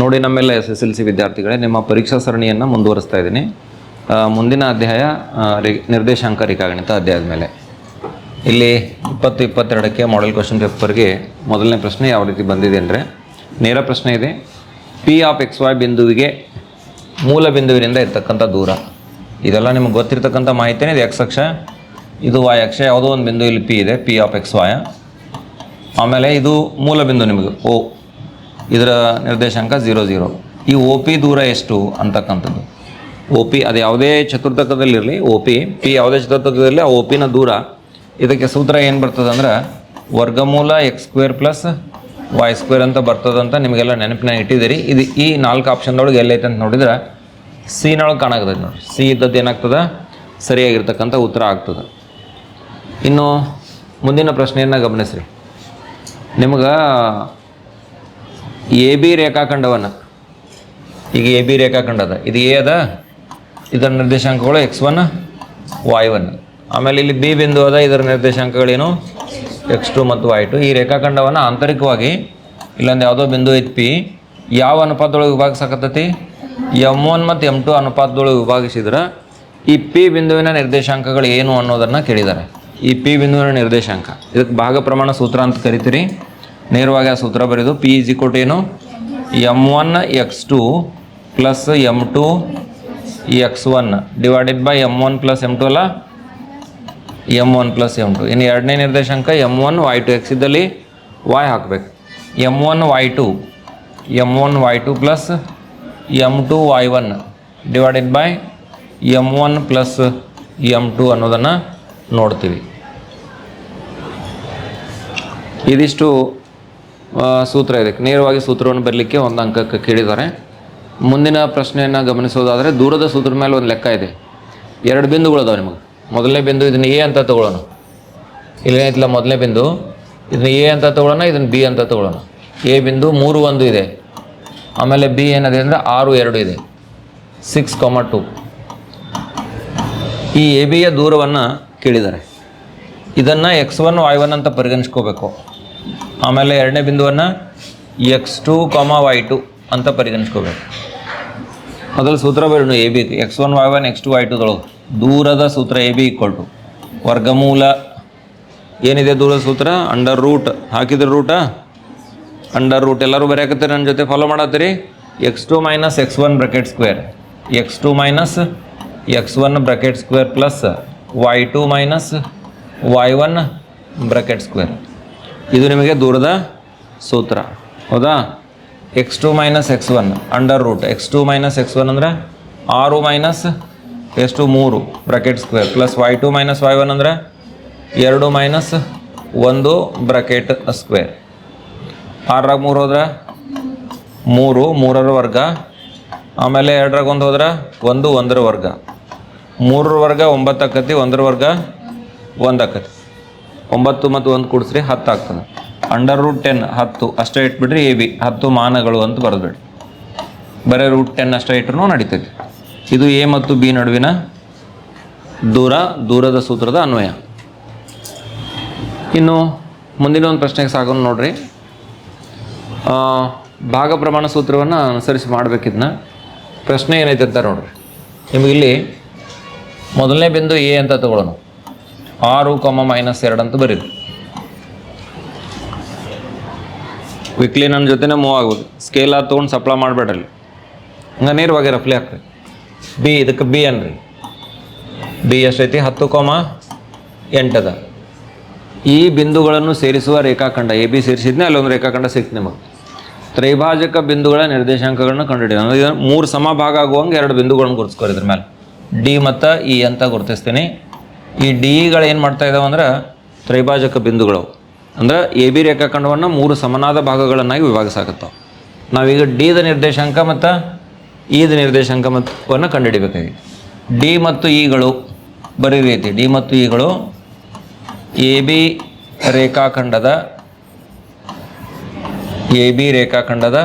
ನೋಡಿ ನಮ್ಮೆಲ್ಲ S S L C ವಿದ್ಯಾರ್ಥಿಗಳೇ, ನಿಮ್ಮ ಪರೀಕ್ಷಾ ಸರಣಿಯನ್ನು ಮುಂದುವರಿಸ್ತಾ ಇದ್ದೀನಿ. ಮುಂದಿನ ಅಧ್ಯಾಯ ನಿರ್ದೇಶಾಂಕ ರೇಖಾಗಣಿತ ಅಧ್ಯಾಯದ ಮೇಲೆ. ಇಲ್ಲಿ ಇಪ್ಪತ್ತು ಇಪ್ಪತ್ತೆರಡಕ್ಕೆ ಮಾಡೆಲ್ ಕ್ವಶನ್ ಪೇಪರ್ಗೆ ಮೊದಲನೇ ಪ್ರಶ್ನೆ ಯಾವ ರೀತಿ ಬಂದಿದೆ ಅಂದರೆ, ನೇರ ಪ್ರಶ್ನೆ ಇದೆ. ಪಿ ಆಫ್ ಎಕ್ಸ್ ವೈ ಬಿಂದುವಿಗೆ ಮೂಲ ಬಿಂದುವಿನಿಂದ ಇರ್ತಕ್ಕಂಥ ದೂರ. ಇದೆಲ್ಲ ನಿಮ್ಗೆ ಗೊತ್ತಿರ್ತಕ್ಕಂಥ ಮಾಹಿತಿನೇ ಇದು ಎಕ್ಸ್ ಅಕ್ಷ, ಇದು ವಾಯ್ ಅಕ್ಷ, ಯಾವುದೋ ಒಂದು ಬಿಂದು ಇಲ್ಲಿ ಪಿ ಇದೆ ಪಿ ಆಫ್ ಎಕ್ಸ್ ವಾಯ ಆಮೇಲೆ ಇದು ಮೂಲ ಬಿಂದು ನಿಮಗೆ, ಓ ಇದರ ನಿರ್ದೇಶಾಂಕ ಝೀರೋ ಝೀರೋ ಈ ಓ ಪಿ ದೂರ ಎಷ್ಟು ಅಂತಕ್ಕಂಥದ್ದು? ಒ ಪಿ ಅದು ಯಾವುದೇ ಚತುರ್ಥಕದಲ್ಲಿರಲಿ ಓ ಪಿ ಪಿ ಯಾವುದೇ ಚತುರ್ಥಕದಲ್ಲಿ ಆ ಓ ಪಿನ ದೂರ. ಇದಕ್ಕೆ ಸೂತ್ರ ಏನು ಬರ್ತದೆ ಅಂದ್ರೆ ವರ್ಗಮೂಲ x square plus y square ಅಂತ ಬರ್ತದಂತ ನಿಮಗೆಲ್ಲ ನೆನಪಿನ ಇಟ್ಟಿದ್ದೀರಿ. ಇದು ಈ ನಾಲ್ಕು ಆಪ್ಷನ್ದೊಳಗೆ ಎಲ್ಲೈತೆ ಅಂತ ನೋಡಿದ್ರೆ ಸಿನೊಳಗೆ ಕಾಣಾಗ್ತದೆ ನೋಡಿ ಸಿ ಇದ್ದದ್ದು ಏನಾಗ್ತದೆ? ಸರಿಯಾಗಿರ್ತಕ್ಕಂಥ ಉತ್ತರ ಆಗ್ತದೆ. ಇನ್ನು ಮುಂದಿನ ಪ್ರಶ್ನೆಯನ್ನು ಗಮನಿಸ್ರಿ. ನಿಮ್ಗೆ ಎ ಬಿ ರೇಖಾಖಂಡವನ್ನು. ಈಗ ಎ ಬಿ ರೇಖಾಖಂಡ ಇದು ಎ ಅದ, ಇದರ ನಿರ್ದೇಶಾಂಕಗಳು ಎಕ್ಸ್ ಒನ್ ವೈ ಒನ್ ಆಮೇಲೆ ಇಲ್ಲಿ ಬಿ ಬಿಂದು ಅದ, ಇದರ ನಿರ್ದೇಶಾಂಕಗಳೇನು? ಎಕ್ಸ್ ಟು ಮತ್ತು ವಾಯ್ ಟು ಈ ರೇಖಾಖಂಡವನ್ನು ಆಂತರಿಕವಾಗಿ ಇಲ್ಲೊಂದು ಯಾವುದೋ ಬಿಂದು ಐತಿ ಪಿ ಯಾವ ಅನುಪಾತದೊಳಗೆ ವಿಭಾಗಿಸಕತ್ತೈತಿ? ಎಂ ಒನ್ ಮತ್ತು ಎಂ ಟು ಅನುಪಾತದೊಳಗೆ ವಿಭಾಗಿಸಿದ್ರೆ ಈ ಪಿ ಬಿಂದುವಿನ ನಿರ್ದೇಶಾಂಕಗಳು ಏನು ಅನ್ನೋದನ್ನು ಕೇಳಿದ್ದಾರೆ ಈ ಪಿ ಬಿಂದುವಿನ ನಿರ್ದೇಶಾಂಕ. ಇದಕ್ಕೆ ಭಾಗ ಪ್ರಮಾಣ ಸೂತ್ರ ಅಂತ ಕರಿತೀರಿ. ನೇರವಾಗಿ ಆ ಸೂತ್ರ ಬರೆಯೋದು ಪಿ ಇಸ್ ಇಕ್ವಲ್ ಟು ಏನು? M one x two plus m two x one divided by m one plus m two ಅಲ್ಲ? M one plus m two ಇನ್ನು ಎರಡನೇ ನಿರ್ದೇಶಾಂಕ m one y two x ಇದ್ದಲ್ಲಿ ವೈ ಹಾಕಬೇಕು. M one y two m one y two plus m two y one divided by m one plus m two ಅನ್ನೋದನ್ನು ನೋಡ್ತೀವಿ. ಇದಿಷ್ಟು ಸೂತ್ರ ಇದೆ. ನೇರವಾಗಿ ಸೂತ್ರವನ್ನು ಬರಲಿಕ್ಕೆ ಒಂದು ಅಂಕಕ್ಕೆ ಕೇಳಿದ್ದಾರೆ. ಮುಂದಿನ ಪ್ರಶ್ನೆಯನ್ನು ಗಮನಿಸೋದಾದರೆ ದೂರದ ಸೂತ್ರದ ಮೇಲೆ ಒಂದು ಲೆಕ್ಕ ಇದೆ. ಎರಡು ಬಿಂದುಗಳು ಅದಾವೆ ನಿಮಗೆ. ಮೊದಲನೇ ಬಿಂದು ಇದನ್ನು ಎ ಅಂತ ತಗೊಳ್ಳೋಣ. ಇಲ್ಲೇನೈತಿಲ್ಲ ಮೊದಲನೇ ಬಿಂದು. ಇದನ್ನ ಎ ಅಂತ ತಗೊಳ್ಳೋಣ, ಇದನ್ನು ಬಿ ಅಂತ ತಗೊಳ್ಳೋಣ. ಎ ಬಿಂದು ಮೂರು ಒಂದು ಇದೆ. ಆಮೇಲೆ ಬಿ ಏನಿದೆ ಅಂದರೆ ಆರು ಎರಡು ಇದೆ. ಸಿಕ್ಸ್ ಕಾಮ ಟು ಈ ಎ ಬಿಯ ದೂರವನ್ನು ಕೇಳಿದ್ದಾರೆ. ಇದನ್ನು ಎಕ್ಸ್ ಒನ್ ವೈ ಒನ್ ಅಂತ ಪರಿಗಣಿಸ್ಕೋಬೇಕು. ಆಮೇಲೆ ಎರಡನೇ ಬಿಂದುವನ್ನು x two comma y two ಅಂತ ಪರಿಗಣಿಸ್ಕೋಬೇಕು. ಮೊದಲು ಸೂತ್ರ ಬರೋಣ A B x one y one x two y ಟುದೊಳಗೆ ದೂರದ ಸೂತ್ರ ಎ ಬಿ ಈಕ್ವಲ್ ಟು ವರ್ಗಮೂಲ ಏನಿದೆ ದೂರದ ಸೂತ್ರ? ಅಂಡರ್ ರೂಟ್ ಹಾಕಿದ್ರೆ ರೂಟ ಅಂಡರ್ ರೂಟ್ ಎಲ್ಲರೂ ಬರೆಯಕತ್ತೀರಿ ನನ್ನ ಜೊತೆ follow ಮಾಡತ್ತೀರಿ? X two minus x one bracket square x two minus x one bracket square plus y two minus y one bracket square ಇದು ನಿಮಗೆ ದೂರದ ಸೂತ್ರ. ಹೌದಾ? X two minus x one under root x two minus x one ಅಂದರೆ ಆರು minus ಎಷ್ಟು? ಮೂರು bracket square plus y two minus y one ಅಂದರೆ ಎರಡು ಮೈನಸ್ ಒಂದು ಬ್ರಕೆಟ್ ಸ್ಕ್ವೇರ್ ಆರರಾಗ ಮೂರು ಹೋದ್ರೆ ಮೂರು, ಮೂರರ ವರ್ಗ. ಆಮೇಲೆ ಎರಡರಾಗ ಒಂದು ಹೋದ್ರೆ ಒಂದು, ಒಂದರ ವರ್ಗ. ಮೂರರ ವರ್ಗ ಒಂಬತ್ತು ಆಕತಿ, ಒಂದರ ವರ್ಗ ಒಂದು ಆಕತಿ. ಒಂಬತ್ತು ಮತ್ತು ಒಂದು ಕೂಡಿಸ್ರಿ, ಹತ್ತು ಆಗ್ತದೆ. ಅಂಡರ್ ರೂಟ್ ಟೆನ್ ಹತ್ತು, ಅಷ್ಟೇ ಇಟ್ಬಿಡ್ರಿ ಎ ಬಿ ಹತ್ತು ಮಾನಗಳು ಅಂತ ಬರೆದ್ಬಿಡಿ ಬರೀ ರೂಟ್ ಟೆನ್ ಅಷ್ಟೇ ಇಟ್ರು ನಡೀತೈತಿ. ಇದು ಎ ಮತ್ತು ಬಿ ನಡುವಿನ ದೂರ, ದೂರದ ಸೂತ್ರದ ಅನ್ವಯ. ಇನ್ನು ಮುಂದಿನ ಒಂದು ಪ್ರಶ್ನೆಗೆ ಸಾಗೋಣ ನೋಡ್ರಿ. ಭಾಗ ಪ್ರಮಾಣ ಸೂತ್ರವನ್ನು ಅನುಸರಿಸಿ ಮಾಡಬೇಕಿದ್ನ. ಪ್ರಶ್ನೆ ಏನೈತೆ ಅಂತ ನೋಡ್ರಿ. ನಿಮಗಿಲ್ಲಿ ಮೊದಲನೇ ಬಿಂದು ಎ ಅಂತ ತಗೊಳ್ಳೋಣ. ಆರು ಕೊಮ್ಮ ಮೈನಸ್ ಎರಡು ಅಂತ ಬರೀರಿ. ಕ್ವಿಕ್ಲಿ ನನ್ನ ಜೊತೆನೇ ಮೂವ್ ಆಗ್ಬೋದು ಸ್ಕೇಲ್ ಆಗಿ ತೊಗೊಂಡು ಸಪ್ಲೈ ಮಾಡಬೇಡ್ರಿ ಹಂಗೆ ನೇರವಾಗಿ ರಫ್ಲಿ ಹಾಕ್ರಿ. ಬಿ ಇದಕ್ಕೆ ಬಿ ಅನ್ರಿ ಬಿ ಎಷ್ಟೈತಿ? ಹತ್ತು ಕೋಮ ಎಂಟದ ಈ ಬಿಂದುಗಳನ್ನು ಸೇರಿಸುವ ರೇಖಾಖಂಡ ಎ ಬಿ ಸೇರಿಸಿದ್ನೆ ಅಲ್ಲೊಂದು ರೇಖಾಖಂಡ ಸಿಕ್ತು ನಿಮಗೆ. ತ್ರೈಭಾಜಕ ಬಿಂದುಗಳ ನಿರ್ದೇಶಾಂಕಗಳನ್ನು ಕಂಡುಹಿಡಿಯೋ. ಇದನ್ನು ಮೂರು ಸಮ ಭಾಗ ಆಗುವಂಗೆ ಎರಡು ಬಿಂದುಗಳನ್ನು ಗುರುತಿಸ್ಕೊರಿ ಇದ್ರ ಮೇಲೆ ಡಿ ಮತ್ತು ಇ ಅಂತ ಗುರುತಿಸ್ತೀನಿ. ಈ ಡಿ ಗಳು ಏನು ಮಾಡ್ತಾ ಇದ್ದಾವೆ ಅಂದ್ರೆ ತ್ರೈಭಾಜಕ ಬಿಂದುಗಳು ಅಂದ್ರೆ ಎ ಬಿ ರೇಖಾಖಂಡವನ್ನು ಮೂರು ಸಮನಾದ ಭಾಗಗಳನ್ನಾಗಿ ವಿಭಾಗಿಸಾಕತ್ತಾವೆ. ನಾವೀಗ ಡಿದ ನಿರ್ದೇಶಾಂಕ ಮತ್ತು ಈದ ನಿರ್ದೇಶಾಂಕ ಮತ್ತವನ್ನು ಕಂಡುಹಿಡಿಬೇಕಾಗಿ ಡಿ ಮತ್ತು ಇಗಳು ಬರೀ ರೀತಿ ಡಿ ಮತ್ತು ಇಗಳು ಎ ಬಿ ರೇಖಾಖಂಡದ ಎ ಬಿ ರೇಖಾಖಂಡದ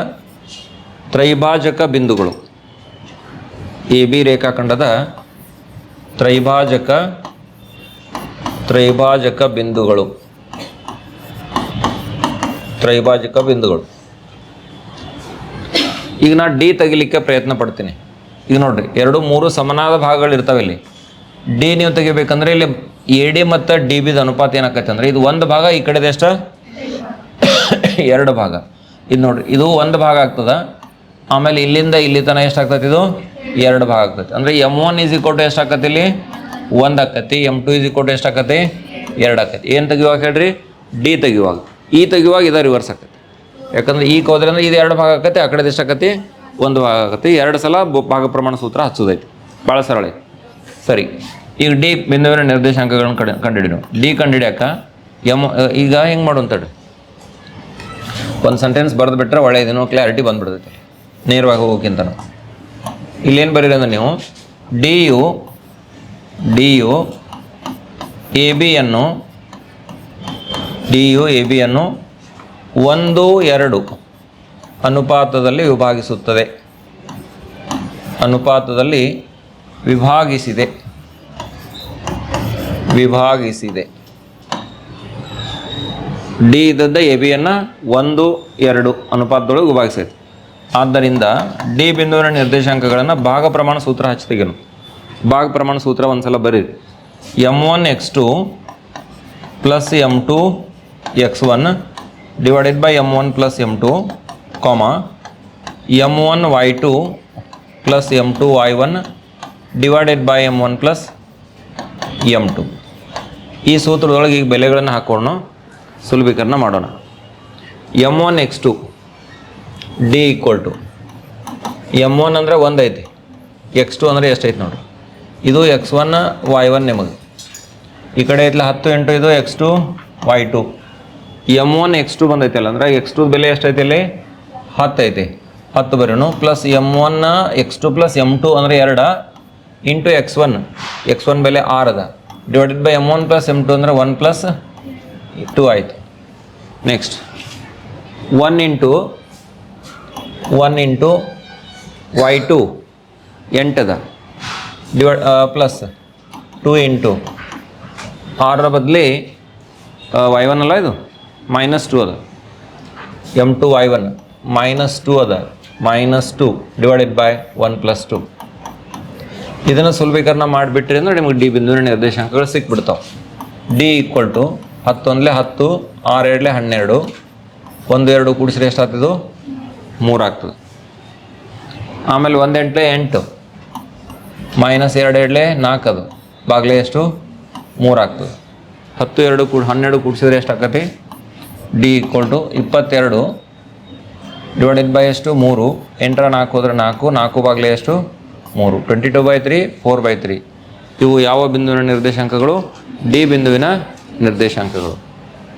ತ್ರೈಭಾಜಕ ಬಿಂದುಗಳು. ಎ ಬಿ ರೇಖಾಖಂಡದ ತ್ರೈಭಾಜಕ ತ್ರೈಭಾಜಕ ಬಿಂದುಗಳು. ತ್ರೈಭಾಜಕ ಬಿಂದುಗಳು. ಈಗ ನಾ ಡಿ ತೆಗಿಲಿಕ್ಕೆ ಪ್ರಯತ್ನ ಪಡ್ತೀನಿ. ಈಗ ನೋಡ್ರಿ, ಎರಡು ಮೂರು ಸಮನಾದ ಭಾಗಗಳು ಇರ್ತಾವೆ ಇಲ್ಲಿ. ಡಿ ನೀವು ತೆಗಿಬೇಕಂದ್ರೆ ಇಲ್ಲಿ ಎ ಡಿ ಮತ್ತು ಡಿ ಬಿದ ಅನುಪಾತ ಏನಾಕತ್ತೆ ಅಂದ್ರೆ ಇದು ಒಂದು ಭಾಗ, ಈ ಕಡೆದ ಎಷ್ಟು? ಎರಡು ಭಾಗ. ಇದು ನೋಡ್ರಿ, ಇದು ಒಂದು ಭಾಗ ಆಗ್ತದ. ಆಮೇಲೆ ಇಲ್ಲಿಂದ ಇಲ್ಲಿ ತನಕ ಎಷ್ಟು ಆಗ್ತೈತಿ ಇದು? ಎರಡು ಭಾಗ ಆಗ್ತೈತಿ. ಅಂದ್ರೆ m one is equal to ಇಲ್ಲಿ? ಒಂದು ಆಕತಿ ಎಂ ಟು ಈಸ್ ಕೊಟ್ಟು ಎಷ್ಟು ಆಕತಿ ಎರಡು ಆಕತಿ ಏನು ತೆಗಿಯುವಾಗ ಹೇಳ್ರಿ? ಡಿ ತೆಗಿಯುವಾಗ. ಈ ತೆಗಿಯುವಾಗ ಇದು ರಿವರ್ಸ್ ಆಕತಿ. ಯಾಕಂದ್ರೆ ಈ ಹೋದ್ರೆ ಅಂದ್ರೆ ಇದು ಎರಡು ಭಾಗ ಆಕತಿ, ಆ ಕಡೆ ಎಷ್ಟು ಆಕತಿ ಒಂದು ಭಾಗ ಆಕತಿ. ಎರಡು ಸಲ ಭಾಗ ಪ್ರಮಾಣ ಸೂತ್ರ ಹಚ್ಚೋದೈತಿ. ಭಾಳ ಸರಳ ಸರಿ. ಈಗ ಡಿ ಬಿಂದುವಿನ ನಿರ್ದೇಶಾಂಕಗಳನ್ನು ಕಡೆ ಕಂಡುಹಿಡಿಯೋ ಡಿ ಕಂಡುಹಿಡಿಯಾಕ ಎಂ ಈಗ ಹೆಂಗೆ ಮಾಡು ಒಂದು ಸೆಂಟೆನ್ಸ್ ಬರೆದು ಬಿಟ್ರೆ ಒಳ್ಳೆಯದೇನೋ ಕ್ಲಾರಿಟಿ ಬಂದ್ಬಿಡ್ತೈತಿ. ನೇರವಾಗಿ ಹೋಗೋಕ್ಕಿಂತ ಇಲ್ಲೇನು ಬರೀರಿ ಅಂದ್ರೆ ನೀವು? D U D U A ಬಿಯನ್ನು D U A ಬಿಯನ್ನು ಒಂದು ಎರಡು ಅನುಪಾತದಲ್ಲಿ ವಿಭಾಗಿಸುತ್ತದೆ. ಅನುಪಾತದಲ್ಲಿ ವಿಭಾಗಿಸಿದೆ. ವಿಭಾಗಿಸಿದೆ. ಡಿ ಇದ್ದದ್ದ ಎ ಬಿಯನ್ನು ಒಂದು, ಎರಡು ಅನುಪಾತದೊಳಗೆ ವಿಭಾಗಿಸಿದೆ. ಆದ್ದರಿಂದ ಡಿ ಬಿಂದುವಿನ ನಿರ್ದೇಶಾಂಕಗಳನ್ನು ಭಾಗ ಪ್ರಮಾಣ ಸೂತ್ರ ಹಚ್ಚಿ ತೆಗೆನು ಭಾಗ ಪ್ರಮಾಣ ಸೂತ್ರ ಒಂದ್ಸಲ ಬರೀರಿ. M one x two plus m two x one divided by m one plus m two comma m one y two plus m two y one divided by m one plus m two ಈ ಸೂತ್ರದೊಳಗೆ ಈಗ ಬೆಲೆಗಳನ್ನು ಹಾಕೋಣ, ಸುಲಭೀಕರಣ ಮಾಡೋಣ. M one x two D equal to m one ಅಂದರೆ ಒಂದು ಐತಿ. ಎಕ್ಸ್ ಟು ಅಂದರೆ ಎಷ್ಟೈತೆ ನೋಡ್ರಿ? ಇದು ಎಕ್ಸ್ ಒನ್ ವೈ ಒನ್ ನಿಮಗೆ. ಈ ಕಡೆ ಐತಲ್ಲ ಹತ್ತು, ಎಂಟು, ಇದು X two Y two M one X two ಬಂದೈತಲ್ಲ, ಅಂದ್ರೆ ಎಕ್ಸ್ ಟು ಬೆಲೆ ಎಷ್ಟೈತಿ ಇಲ್ಲಿ? ಹತ್ತು ಐತಿ. ಹತ್ತು ಬರೀನು plus m one x two plus m two ಅಂದರೆ ಎರಡ into x one x one ಬೆಲೆ ಆರು ಅದ. Divided by m one plus m two ಅಂದರೆ ಒನ್ ಪ್ಲಸ್ ಟು ಆಯಿತು. Next one into one into y two ಎಂಟದ divide plus two into ಆರರ ಬದಲಿ Y one ಅಲ್ಲ ಇದು? ಮೈನಸ್ ಟು ಅದ. M two Y one minus two ಅದ. Minus two divided by one plus two ಇದನ್ನು ಸುಲಭೀಕರಣ ಮಾಡಿಬಿಟ್ರಿ ಅಂದ್ರೆ ನಿಮಗೆ ಡಿ ಬಿಂದುವಿನ ನಿರ್ದೇಶಾಂಕಗಳು ಸಿಕ್ಬಿಡ್ತಾವೆ. ಡಿ ಈಕ್ವಲ್ ಟು ಹತ್ತೊಂದಲೇ ಹತ್ತು ಆರು ಎರಡಲೇ ಹನ್ನೆರಡು. ಒಂದು ಎರಡು ಕೂಡಿಸಿದ್ರೆ ಎಷ್ಟಾಗ್ತದೆ? ಮೂರು ಆಗ್ತದೆ. ಆಮೇಲೆ ಒಂದು ಎಂಟ್ಲೆ ಎಂಟು. ಮೈನಸ್ ಎರಡು ಎರಡಲೆ ನಾಲ್ಕು ಅದು. ಬಾಗಿಲೆ ಎಷ್ಟು? ಮೂರು ಆಗ್ತದೆ. ಹತ್ತು ಎರಡು ಕೂಡ ಹನ್ನೆರಡು ಕೂಡಿಸಿದ್ರೆ ಎಷ್ಟು ಆಕತಿ? ಡಿ ಈಕ್ವಲ್ ಟು ಇಪ್ಪತ್ತೆರಡು. ಡಿವೈಡೆಡ್ ಬೈ ಎಷ್ಟು? ಮೂರು. ಎಂಟರ ನಾಲ್ಕು ಹೋದ್ರೆ ನಾಲ್ಕು ನಾಲ್ಕು ಬಾಗಿಲೆ ಎಷ್ಟು? ಮೂರು. Twenty two by three, four by three. ಇವು ಯಾವ ಬಿಂದುವಿನ ನಿರ್ದೇಶಾಂಕಗಳು? ಡಿ ಬಿಂದುವಿನ ನಿರ್ದೇಶಾಂಕಗಳು.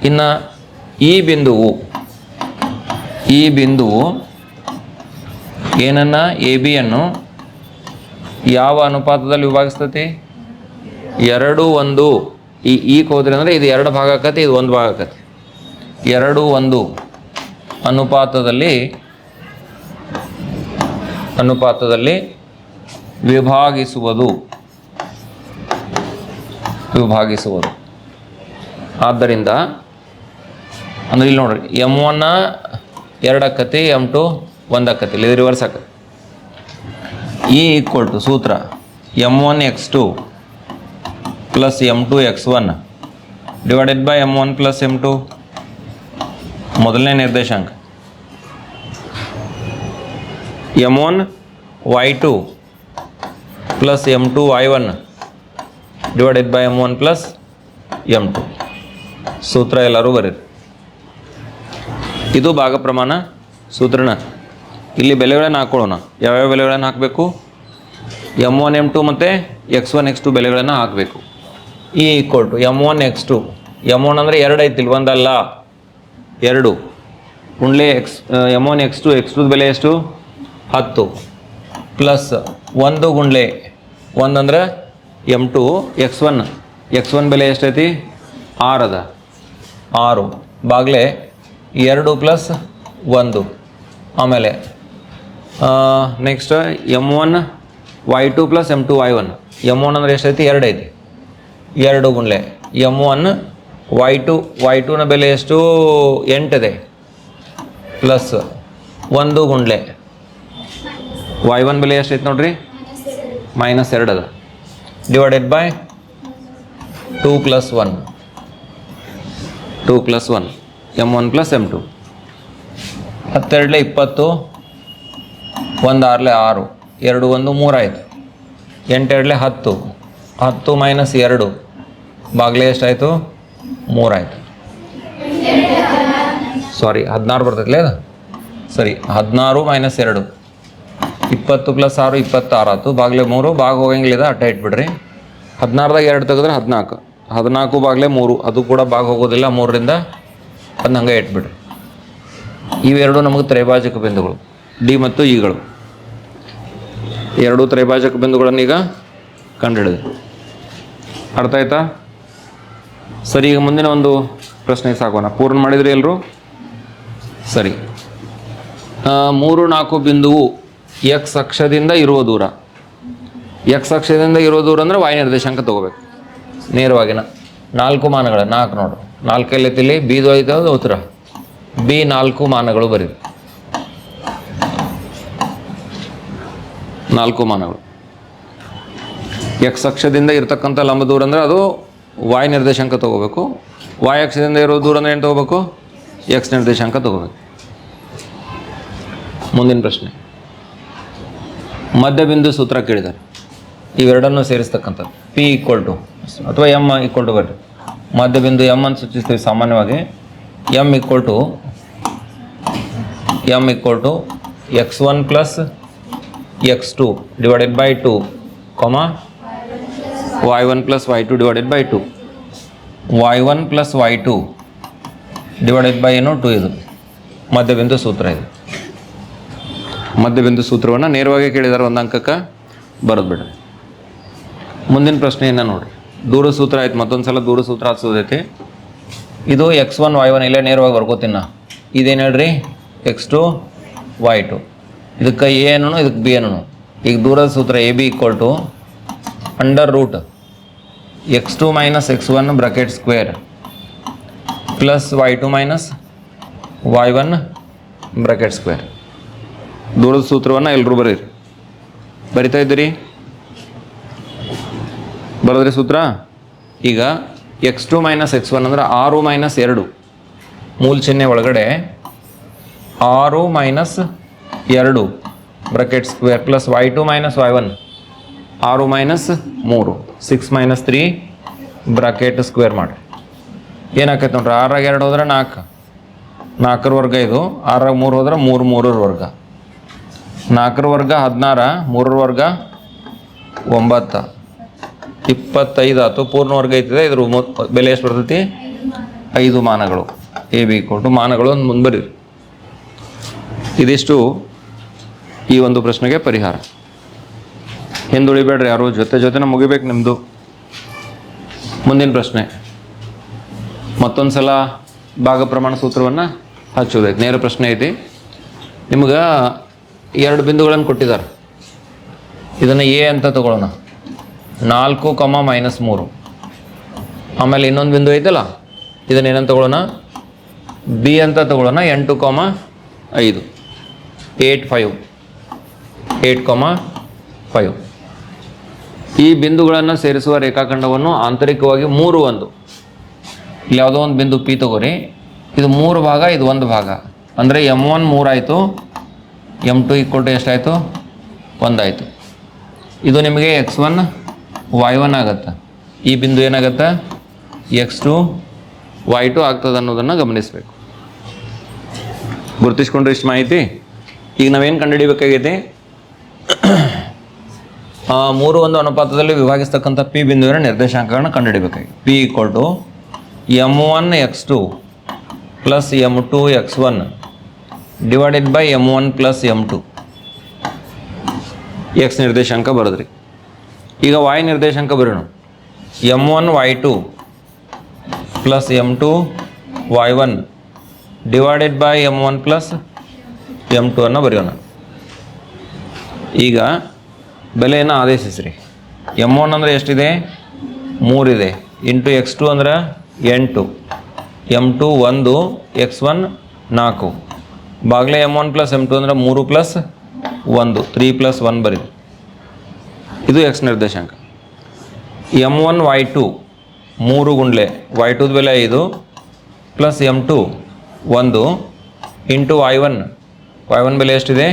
ಇನ್ನು ಈ ಬಿಂದುವು ಈ ಬಿಂದುವು ಏನನ್ನ? ಎ ಬಿಯನ್ನು ಯಾವ ಅನುಪಾತದಲ್ಲಿ ವಿಭಾಗಿಸ್ತತಿ? ಎರಡು, ಒಂದು. ಈ ಈಕ್ ಹೋದ್ರಿ ಅಂದರೆ ಇದು ಎರಡು ಭಾಗ ಆಕತಿ, ಇದು ಒಂದು ಭಾಗ ಆಕತಿ. ಎರಡು, ಒಂದು ಅನುಪಾತದಲ್ಲಿ ಅನುಪಾತದಲ್ಲಿ ವಿಭಾಗಿಸುವುದು. ವಿಭಾಗಿಸುವುದು. ಆದ್ದರಿಂದ, ಅಂದ್ರೆ ಇಲ್ಲಿ ನೋಡ್ರಿ ಎಂ ಒನ್ನ ಎರಡು ಎಂ ಟು ಒಂದು ಇಲ್ಲಿ ರಿವರ್ಸ್ ಆಕತಿ. ಇ ಈಕ್ವಲ್ ಟು ಸೂತ್ರ m one x two plus m two x one divided by m one plus m two ಮೊದಲನೇ ನಿರ್ದೇಶಾಂಕ. M one y two plus m two y one divided by m one plus m two ಸೂತ್ರ ಎಲ್ಲರೂ ಬರೀರಿ. ಇದು ಭಾಗ ಪ್ರಮಾಣ ಸೂತ್ರನ. ಇಲ್ಲಿ ಬೆಲೆಗಳನ್ನು ಹಾಕೊಳ್ಳೋಣ. ಯಾವ್ಯಾವ ಬೆಲೆಗಳನ್ನು ಹಾಕಬೇಕು? ಎಂ ಒನ್ ಎಂ ಟು ಮತ್ತು ಎಕ್ಸ್ ಒನ್ ಎಕ್ಸ್ ಟು ಬೆಲೆಗಳನ್ನು ಹಾಕಬೇಕು. ಈ equal to m one x two m one ಅಂದರೆ ಎರಡು ಐತಿಲ್ಲ ಒಂದಲ್ಲ. ಎರಡು. ಗುಂಡ್ಲೆ x m one x two x two ಬೆಲೆ ಎಷ್ಟು? ಹತ್ತು. ಪ್ಲಸ್ ಒಂದು ಗುಂಡ್ಲೆ. ಒಂದಂದ್ರೆ m two x one x one ಬೆಲೆ ಎಷ್ಟೈತಿ ಆರು ಅದ ಆರು. ಬಾಗ್ಲೆ ಎರಡು ಪ್ಲಸ್ ಒಂದು. ಆಮೇಲೆ next m one y two plus m two y one m one ಅಂದರೆ ಎಷ್ಟೈತಿ? ಎರಡು ಐತಿ. ಎರಡು ಗುಂಡ್ಲೆ m one y two y ಟೂನ ಬೆಲೆ ಎಷ್ಟು? ಎಂಟಿದೆ ಪ್ಲಸ್ ಒಂದು ಗುಂಡ್ಲೆ ವೈ ಒನ್ ಬೆಲೆ ಎಷ್ಟೈತೆ ನೋಡ್ರಿ? ಮೈನಸ್ ಎರಡು ಅದ. Divided by two plus one two plus one m one plus m two ಹತ್ತೆರಡಲೆ ಇಪ್ಪತ್ತು. ಒಂದು ಆರಲೆ ಆರು, ಎರಡು ಒಂದು ಮೂರಾಯಿತು ಎಂಟೆರಡಲೆ ಹತ್ತು ಹತ್ತು ಮೈನಸ್ ಎರಡು, ಬಾಗ್ಲೆ ಎಷ್ಟಾಯಿತು? ಮೂರಾಯಿತು ಸಾರಿ ಹದಿನಾರು ಬರ್ತೈತಲೇ ಅದು? ಸರಿ, ಹದಿನಾರು ಮೈನಸ್ ಎರಡು, ಇಪ್ಪತ್ತು ಪ್ಲಸ್ ಆರು, ಇಪ್ಪತ್ತಾರು ಆಯ್ತು. ಬಾಗ್ಲೆ ಮೂರು, ಬಾಗ ಹೋಗಂಗಿಲ್ಲ ಅಟ್ಟ ಇಟ್ಬಿಡ್ರಿ. ಹದಿನಾರ್ದಾಗ ಎರಡು ತೆಗೆದ್ರೆ ಹದಿನಾಲ್ಕು ಹದಿನಾಲ್ಕು ಬಾಗ್ಲೆ ಮೂರು, ಅದು ಕೂಡ ಬಾಗ ಹೋಗೋದಿಲ್ಲ, ಮೂರರಿಂದ ಅದನ್ನ ಹಂಗೆ ಇಟ್ಬಿಡ್ರಿ. ಇವೆರಡು ನಮಗೆ ತ್ರೈಭಾಜಕ ಬಿಂದುಗಳು, ಡಿ ಮತ್ತು ಇಗಳು. ಎರಡು ತ್ರೈಭಾಜಕ ಬಿಂದುಗಳನ್ನು ಈಗ ಕಂಡುಹಿಡಿದೆ ಅರ್ಥ ಆಯ್ತಾ? ಸರಿ, ಈಗ ಮುಂದಿನ ಒಂದು ಪ್ರಶ್ನೆ ಸಾಕೋಣ ಪೂರ್ಣ ಮಾಡಿದ್ರಿ ಎಲ್ಲರೂ ಸರಿ. ಮೂರು ನಾಲ್ಕು ಬಿಂದುವು ಎಕ್ಸ್ ಅಕ್ಷದಿಂದ ಇರುವ ದೂರ. ಎಕ್ಸ್ ಅಕ್ಷದಿಂದ ಇರುವ ದೂರ ಅಂದರೆ ವಾಯು ನಿರ್ದೇಶಾಂಕ ತಗೋಬೇಕು. ನೇರವಾಗಿನ ನಾಲ್ಕು ಮಾನಗಳ ನಾಲ್ಕು ನೋಡು. ನಾಲ್ಕಲ್ಲಿ ತಿಳಿ ಬಿ ಅದು ಉತ್ತರ. ಬಿ ನಾಲ್ಕು ಮಾನಗಳು ಬರೀರಿ. ನಾಲ್ಕು ಮಾನಗಳು ಎಕ್ಸ್ ಅಕ್ಷದಿಂದ ಇರತಕ್ಕಂಥ ಲಂಬ ದೂರ ಅಂದರೆ ಅದು ವಾಯ್ ನಿರ್ದೇಶಾಂಕ ತಗೋಬೇಕು. ವಾಯ್ ಅಕ್ಷದಿಂದ ಇರೋ ದೂರ ಅಂದರೆ ಏನು ತಗೋಬೇಕು? ಎಕ್ಸ್ ನಿರ್ದೇಶಾಂಕ ತಗೋಬೇಕು. ಮುಂದಿನ ಪ್ರಶ್ನೆ. ಮಧ್ಯಬಿಂದು ಸೂತ್ರ ಕೇಳಿದ್ದಾರೆ. ಇವೆರಡನ್ನು ಸೇರಿಸ್ತಕ್ಕಂಥದ್ದು. ಪಿ ಈಕ್ವಲ್ ಟು ಅಥವಾ ಎಂ ಈಕ್ವಲ್ ಟು ಬರ್ರಿ ಮಧ್ಯಬಿಂದು ಎಂ ಅನ್ನು ಸೂಚಿಸ್ತೀವಿ ಸಾಮಾನ್ಯವಾಗಿ. M equal to m equal to x one plus x two divided by two comma y one plus y two divided by two y one plus y two divided by ಏನು two ಇದು ಮಧ್ಯಬಿಂದು ಸೂತ್ರ ಇದು ಮಧ್ಯಬಿಂದು ಸೂತ್ರವನ್ನು ನೇರವಾಗಿ ಕೇಳಿದಾರೆ ಒಂದು ಅಂಕಕ್ಕೆ, ಬರೋದು ಬಿಡ್ರಿ. ಮುಂದಿನ ಪ್ರಶ್ನೆಯನ್ನು ನೋಡಿರಿ. ದೂರ ಸೂತ್ರ ಆಯ್ತು, ಮತ್ತೊಂದು ಸಲ ದೂರ ಸೂತ್ರ ಹಚ್ಚೋದೈತಿ ಇದು ಎಕ್ಸ್ ಒನ್ ವೈ ಒನ್ ಇಲ್ಲೇ ನೇರವಾಗಿ ಬರ್ಕೋತೀನಿ ನಾ. ಇದೇನು ಹೇಳ್ರಿ? ಎಕ್ಸ್ ಟು ವೈ ಟು ಇದಕ್ಕೆ ಎ ಏನೋ ಇದಕ್ಕೆ ಬಿ ಏನೋ ಈಗ ದೂರದ ಸೂತ್ರ A B equal to under root x two minus x one bracket square plus y two minus y one bracket square. ದೂರದ ಸೂತ್ರವನ್ನು ಎಲ್ಲರೂ ಬರೀರಿ. ಬರಿತಾ ಇದ್ದೀರಿ? ಬರೋದ್ರಿ ಸೂತ್ರ? ಈಗ x two minus x one ಅಂದ್ರೆ ಆರು ಮೈನಸ್ ಎರಡು. ಮೂಲ ಚಿಹ್ನೆ ಒಳಗಡೆ ಆರು ಮೈನಸ್ ಎರಡು bracket square plus y two minus y one ಆರು ಮೈನಸ್ ಮೂರು six minus three bracket square ಮಾಡಿ. ಏನಾಕೈತೆ ನೋಡ್ರಿ, ಆರಾಗ ಎರಡು ಹೋದ್ರೆ ನಾಲ್ಕು. ನಾಲ್ಕರ ವರ್ಗ ಇದು, ಆರಾಗ ಮೂರು ಹೋದ್ರೆ ಮೂರು, ಮೂರರ ವರ್ಗ. ನಾಲ್ಕರ ವರ್ಗ ಹದಿನಾರ, ಮೂರರ ವರ್ಗ ಒಂಬತ್ತು. ಇಪ್ಪತ್ತೈದು ಆಯ್ತು, ಪೂರ್ಣ ವರ್ಗ ಐತಿದೆ, ಇದ್ರ ಬೆಲೆ ಎಷ್ಟು ಬರ್ತೈತಿ? ಐದು ಮಾನಗಳು. ಎ ಬಿ ಕೊಟ್ಟು ಮಾನಗಳು ಮುಂದೆ ಬರೀರಿ. ಇದಿಷ್ಟು ಈ ಒಂದು ಪ್ರಶ್ನೆಗೆ ಪರಿಹಾರ. ಹಿಂದುಳಿಬೇಡ್ರಿ, ಯಾರು ಜೊತೆ ಜೊತೆನ ಮುಗಿಬೇಕು ನಿಮ್ಮದು ಮುಂದಿನ ಪ್ರಶ್ನೆ. ಮತ್ತೊಂದು ಸಲ ಭಾಗ ಪ್ರಮಾಣ ಸೂತ್ರವನ್ನು ಹಚ್ಚೋದೈತೆ ನೇರ ಪ್ರಶ್ನೆ ಐತಿ ನಿಮ್ಗೆ ಎರಡು ಬಿಂದುಗಳನ್ನು ಕೊಟ್ಟಿದ್ದಾರೆ. ಇದನ್ನು ಎ ಅಂತ ತಗೊಳ್ಳೋಣ. ನಾಲ್ಕು ಕಮ ಮೈನಸ್ ಮೂರು. ಆಮೇಲೆ ಇನ್ನೊಂದು ಬಿಂದು ಐತಲ್ಲ? ಇದನ್ನು ಏನಂತ ತಗೊಳ್ಳೋಣ? ಬಿ ಅಂತ ತಗೊಳ್ಳೋಣ, ಎಂಟು ಕಾಮ ಐದು. Eight five. Eight, comma, five. ಈ ಬಿಂದುಗಳನ್ನು ಸೇರಿಸುವ ರೇಖಾಖಂಡವನ್ನು ಆಂತರಿಕವಾಗಿ ಮೂರು ಒಂದು. ಇಲ್ಲಿ ಯಾವುದೋ ಒಂದು ಬಿಂದು ಪಿ ತಗೋರಿ. ಇದು ಮೂರು ಭಾಗ, ಇದು ಒಂದು ಭಾಗ. ಅಂದರೆ ಎಂ ಒನ್ ಮೂರಾಯಿತು, ಎಂ ಟು ಈಕ್ವಲ್ ಟು ಎಷ್ಟಾಯಿತು? ಒಂದಾಯಿತು. ಇದು ನಿಮಗೆ ಎಕ್ಸ್ ಒನ್, ವೈ ಒನ್ ಆಗುತ್ತೆ. ಈ ಬಿಂದು ಏನಾಗುತ್ತೆ? ಎಕ್ಸ್ ಟು, ವೈ ಟು ಆಗ್ತದೆ ಅನ್ನೋದನ್ನು ಗಮನಿಸಬೇಕು. ಗುರುತಿಸ್ಕೊಂಡ್ರೆ ಇಷ್ಟು ಮಾಹಿತಿ? ಈಗ ನಾವೇನು ಕಂಡುಹಿಡಿಬೇಕಾಗೈತಿ ಮೂರು ಒಂದು ಅನುಪಾತದಲ್ಲಿ ವಿಭಾಗಿಸ್ತಕ್ಕಂಥ ಪಿ ಬಿಂದುವಿನ ನಿರ್ದೇಶಾಂಕಗಳನ್ನು ಕಂಡುಹಿಡಬೇಕಾಗಿ P equal to M one X two plus M two X one divided by M one plus M two. X ನಿರ್ದೇಶಾಂಕ ಬರೋದ್ರಿ. ಈಗ ವಾಯ್ ನಿರ್ದೇಶಾಂಕ ಬರೋಣ. M one Y two plus M two Y one divided by M one plus M two ಅನ್ನು ಬರೆಯೋಣ. ಈಗ ಬೆಲೆಯನ್ನು ಆದೇಶಿಸ್ರಿ. M one ಅಂದರೆ ಎಷ್ಟಿದೆ? ಮೂರಿದೆ. ಇಂಟು ಎಕ್ಸ್ ಟು ಅಂದ್ರೆ ಎಂಟು. ಎಂ ಟು ಒಂದು ಎಕ್ಸ್ ಒನ್ ನಾಲ್ಕು. ಬಾಗಿಲೆ M one plus M two ಅಂದರೆ ಮೂರು ಪ್ಲಸ್ ಒಂದು. ತ್ರೀ ಪ್ಲಸ್ ಒನ್ ಬರೀ. ಇದು ಎಕ್ಸ್ ನಿರ್ದೇಶಾಂಕ. ಎಂ ಒನ್ ವೈ ಟು ಮೂರು ಗುಂಡ್ಲೆ. ವೈ ಟುದ ಬೆಲೆ ಐದು ಪ್ಲಸ್ ಎಂ ಟು ಒಂದು. Into Y one Y one ಬೆಲೆ ಎಷ್ಟಿದೆ?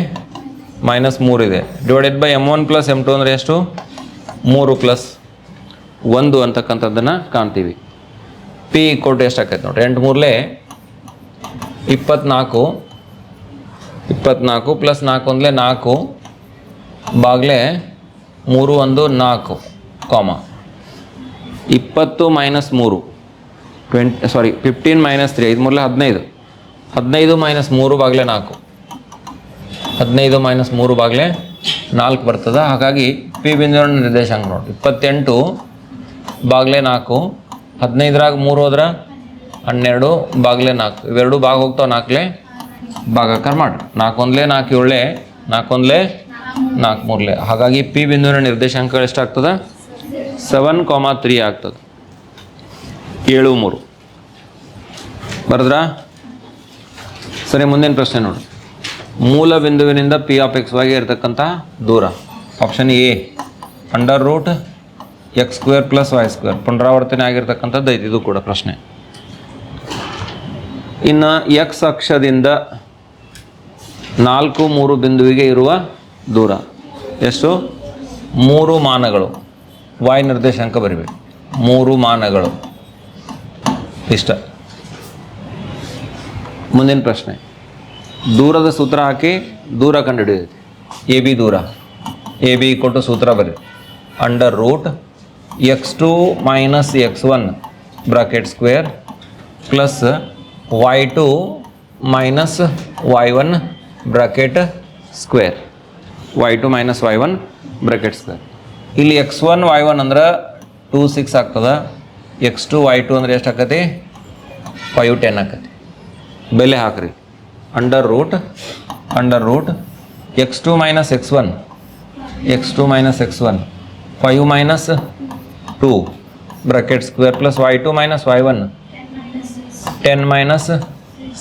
Minus ಮೂರಿದೆ divided by M one plus M two ಅಂದರೆ ಎಷ್ಟು? ಮೂರು ಪ್ಲಸ್ ಒಂದು ಅಂತಕ್ಕಂಥದ್ದನ್ನು ಕಾಣ್ತೀವಿ. ಪಿ ಕೊಟ್ಟು ಎಷ್ಟು ಆಗ್ತೈತೆ ನೋಡ್ರಿ? ಎಂಟು ಮೂರಲೇ ಇಪ್ಪತ್ನಾಲ್ಕು ಇಪ್ಪತ್ನಾಲ್ಕು ಪ್ಲಸ್ ನಾಲ್ಕು ಅಂದಲೇ ನಾಲ್ಕು, ಬಾಗ್ಲೆ ಮೂರು ಒಂದು ನಾಲ್ಕು ಕಾಮ ಇಪ್ಪತ್ತು ಮೈನಸ್ ಮೂರು twenty sorry fifteen minus three ಐದು ಮೂರಲೇ ಹದಿನೈದು. ಹದಿನೈದು ಮೈನಸ್ ಮೂರು ಬಾಗ್ಲೆ ನಾಲ್ಕು. ಹದಿನೈದು ಮೈನಸ್ ಮೂರು ಬಾಗ್ಲೆ ನಾಲ್ಕು ಬರ್ತದೆ. ಹಾಗಾಗಿ ಪಿ ಬಿಂದುವಿನ ನಿರ್ದೇಶಾಂಕ ನೋಡಿ. ಇಪ್ಪತ್ತೆಂಟು ಬಾಗ್ಲೆ ನಾಲ್ಕು, ಹದಿನೈದರಾಗ ಮೂರು ಹೋದ್ರೆ ಹನ್ನೆರಡು ಬಾಗ್ಲೆ ನಾಲ್ಕು. ಇವೆರಡು ಭಾಗ ಹೋಗ್ತಾವೆ ನಾಲ್ಕಲೆ ಭಾಗಾಕಾರ ಮಾಡಿ ನಾಲ್ಕೊಂದ್ಲೆ ನಾಲ್ಕು ಏಳಲೆ ನಾಲ್ಕೊಂದ್ಲೆ ನಾಲ್ಕು ಮೂರಲೆ. ಹಾಗಾಗಿ ಪಿ ಬಿಂದುವಿನ ನಿರ್ದೇಶಾಂಕ ಎಷ್ಟಾಗ್ತದೆ? ಸೆವೆನ್ ಕಾಮಾ ತ್ರೀ ಆಗ್ತದೆ. ಏಳು ಮೂರು. ಬರೆದ್ರಾ? ಸರಿ, ಮುಂದಿನ ಪ್ರಶ್ನೆ ನೋಡಿ. ಮೂಲ ಬಿಂದುವಿನಿಂದ ಪಿ ಆಫ್ ಎಕ್ಸ್ ವೈಗೆ ಇರತಕ್ಕಂಥ ದೂರ. Option A under root X square plus Y square ಪುನರಾವರ್ತನೆ ಆಗಿರ್ತಕ್ಕಂಥದ್ದು ಐತಿ, ಇದು ಕೂಡ ಪ್ರಶ್ನೆ. ಇನ್ನು ಎಕ್ಸ್ ಅಕ್ಷದಿಂದ ನಾಲ್ಕು, ಮೂರು ಬಿಂದುವಿಗೆ ಇರುವ ದೂರ. ಎಷ್ಟು? ಮೂರು ಮಾನಗಳು. ವಾಯ್ ನಿರ್ದೇಶಾಂಕ ಬರಿಬೇಕು. ಮೂರು ಮಾನಗಳು. ಇಷ್ಟ. ಮುಂದಿನ ಪ್ರಶ್ನೆ. ದೂರದ ಸೂತ್ರ ಹಾಕಿ ದೂರ ಕಂಡುಹಿಡಿಯುತ್ತೆ ಎ ಬಿ ದೂರ. ಎ ಬಿ ಟು ಸೂತ್ರ ಬರ್ರಿ. Under root X two minus X one bracket square plus Y two minus Y one bracket square Y two minus Y one bracket square ಇಲ್ಲಿ ಎಕ್ಸ್ ಒನ್ ವೈ ಒನ್ ಅಂದ್ರೆ two six ಆಗ್ತದೆ. X two Y two ಅಂದ್ರೆ ಎಷ್ಟು ಆಕತಿ? Five ten ಆಕತಿ. ಬೆಲೆ ಹಾಕ್ರಿ. Under root under root X two minus X one X two minus X one five minus two bracket square plus Y two minus Y one ten minus